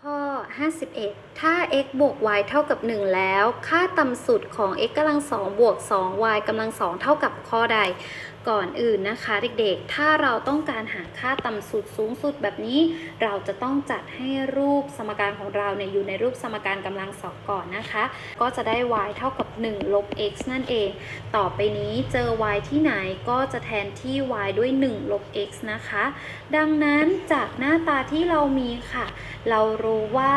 ข้อ 51 ถ้า x บวก y เท่ากับ 1 แล้ว ค่าต่ำสุดของ x กำลัง2บวก 2y กำลัง2เท่ากับข้อใด ก่อนอื่นนะคะเด็กๆ ถ้าเราต้องการหาค่าต่ำสุดสูงสุดแบบนี้ เราจะต้องจัดให้รูปสมการของเราเนี่ยอยู่ในรูปสมการกำลังสองก่อนนะคะ ก็จะได้ y เท่ากับ 1 ลบ x นั่นเอง ต่อไปนี้เจอ y ที่ไหนก็จะแทนที่ y ด้วย 1 ลบ x นะคะ ดังนั้นจากหน้าตาที่เรามีค่ะ เรารู้ว่า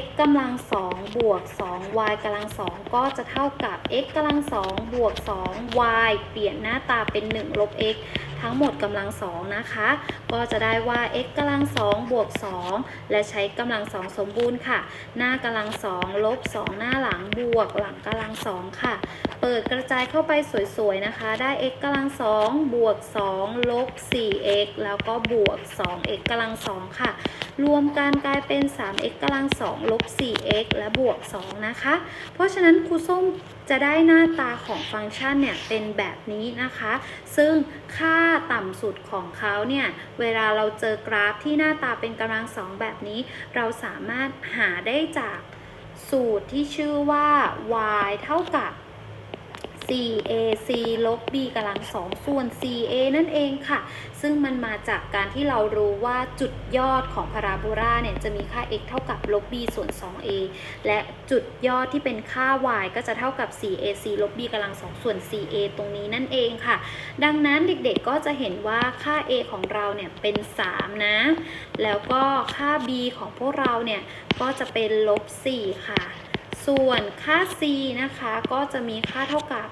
x กำลัง2บวก 2y กำลัง2ก็จะเท่ากับ x กำลัง2บวก 2y เปลี่ยนหน้าตาเป็น 1 ลบ x ทั้งหมดกำลัง2นะคะ ก็จะได้ว่า x กำลัง2บวก2และใช้กำลัง2สมบูรณ์ค่ะ หน้ากำลัง2ลบ2หน้าหลังบวกหลังกำลัง2ค่ะ เปิดกระจายเข้าไปสวยๆนะคะ ได้ x กำลัง2บวก2ลบ 4x แล้วก็บวก 2x กำลัง2ค่ะ รวมกันกลายเป็น 3x กำลัง2ลบ 4x และบวก 2 นะคะ เพราะฉะนั้นครูส้มจะได้หน้าตาของฟังก์ชันเนี่ยเป็นแบบนี้นะคะ ซึ่งค่าต่ำสุดของเขาเนี่ย เวลาเราเจอกราฟที่หน้าตาเป็นกำลังสองแบบนี้ เราสามารถหาได้จากสูตรที่ชื่อว่า y เท่ากับ 4ac ลบ b กำลังสองส่วน 4a นั่นเองค่ะ ซึ่งมันมาจากการที่เรารู้ว่าจุดยอดของพาราโบลาเนี่ยจะมีค่า x เท่ากับลบ b ส่วน 2a และจุดยอดที่เป็นค่า y ก็จะเท่ากับ 4ac ลบ b กำลังสองส่วน 4a ตรงนี้นั่นเองค่ะ ดังนั้นเด็กๆก็จะเห็นว่าค่า a ของเราเนี่ยเป็น 3 นะ แล้วก็ค่า b ของพวกเราเนี่ยก็จะเป็นลบ 4 ค่ะ ส่วนค่า c นะคะก็จะมีค่าเท่ากับ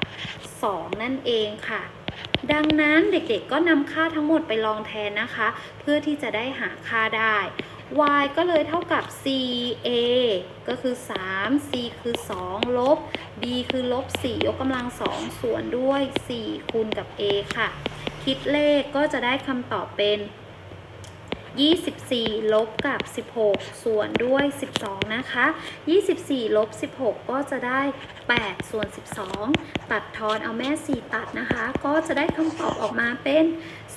2 นั่นเองค่ะ ดังนั้นเด็กๆก็นำค่าทั้งหมดไปลองแทนนะคะ เพื่อที่จะได้หาค่าได้ y ก็เลยเท่ากับ 4a ก็คือ 3 c คือ 2 ลบ b คือลบ 4 ยกกำลัง 2 ส่วนด้วย 4 คูณกับ a ค่ะ คิดเลขก็จะได้คำตอบเป็น 24 ลบกับ 16 ส่วนด้วย 12 นะคะ 24 ลบ 16 ก็จะได้ 8 ส่วน 12 ตัดทอนเอาแม่ 4 ตัดนะคะ ก็จะได้คำตอบออกมาเป็น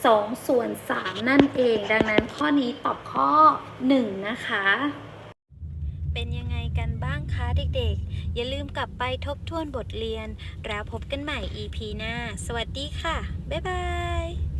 2 ส่วน 3 นั่นเอง ดังนั้นข้อนี้ตอบข้อ 1 นะคะ เป็นยังไงกันบ้างคะเด็กๆ อย่าลืมกลับไปทบทวนบทเรียน แล้วพบกันใหม่ EP หน้า สวัสดีค่ะ บ๊ายบาย